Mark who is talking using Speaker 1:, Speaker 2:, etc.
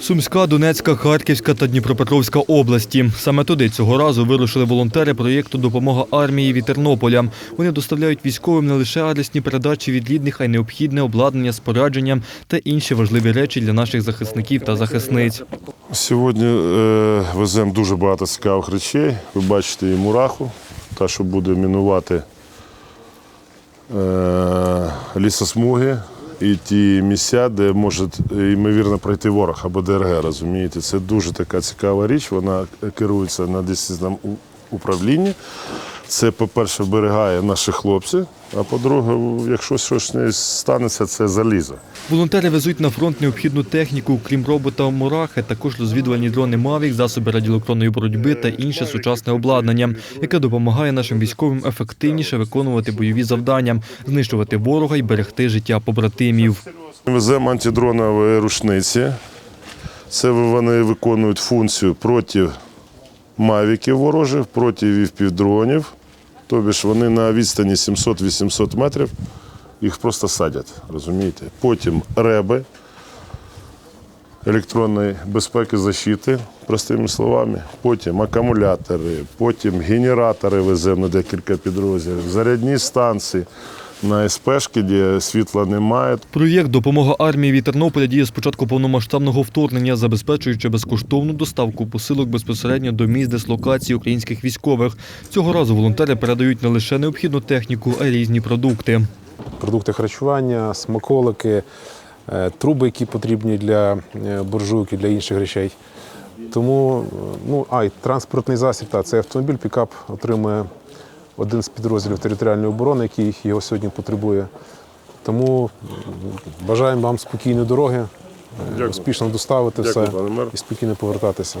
Speaker 1: Сумська, Донецька, Харківська та Дніпропетровська області. Саме туди цього разу вирушили волонтери проєкту Допомога армії від Тернополя. Вони доставляють військовим не лише адресні передачі від рідних, а й необхідне обладнання, спорядження та інші важливі речі для наших захисників та захисниць.
Speaker 2: Сьогодні е, веземо дуже багато цікавих речей. Ви бачите і мураху, та, що буде мінувати е, лісосмуги і ті місця, де може е, ймовірно пройти ворог або ДРГ, розумієте. Це дуже така цікава річ, вона керується на десятному управлінні. Це, по-перше, вберігає наших хлопців, а по-друге, якщо щось не станеться, це залізо.
Speaker 1: Волонтери везуть на фронт необхідну техніку, крім робота Мурахи, також розвідувальні дрони Мавік, засоби радіоелектронної боротьби та інше сучасне обладнання, яке допомагає нашим військовим ефективніше виконувати бойові завдання, знищувати ворога і берегти життя побратимів.
Speaker 2: Веземо антидронові рушниці. Це вони виконують функцію проти мавіків ворожих, проти впівдронів. Тобі ж вони на відстані 700-800 метрів їх просто садять, розумієте? Потім реби електронної безпеки защити, простими словами. Потім акумулятори, потім генератори веземо на декілька підрозділів, зарядні станції на СПшки, де світла немає.
Speaker 1: Проєкт Допомога армії від Тернополя діє з початку повномасштабного вторгнення, забезпечуючи безкоштовну доставку посилок безпосередньо до місць дислокації українських військових. Цього разу волонтери передають не лише необхідну техніку, а й різні продукти.
Speaker 3: продукти харчування, смаколики, е, труби, які потрібні для е, буржуйки, для інших речей. Тому, е, ну, а й транспортний засіб, та, це автомобіль, пікап отримує один з підрозділів територіальної оборони, який його сьогодні потребує. Тому бажаємо вам спокійної дороги, е,
Speaker 2: Дякую.
Speaker 3: успішно доставити
Speaker 2: Дякую,
Speaker 3: все
Speaker 2: пане мер.
Speaker 3: і спокійно повертатися.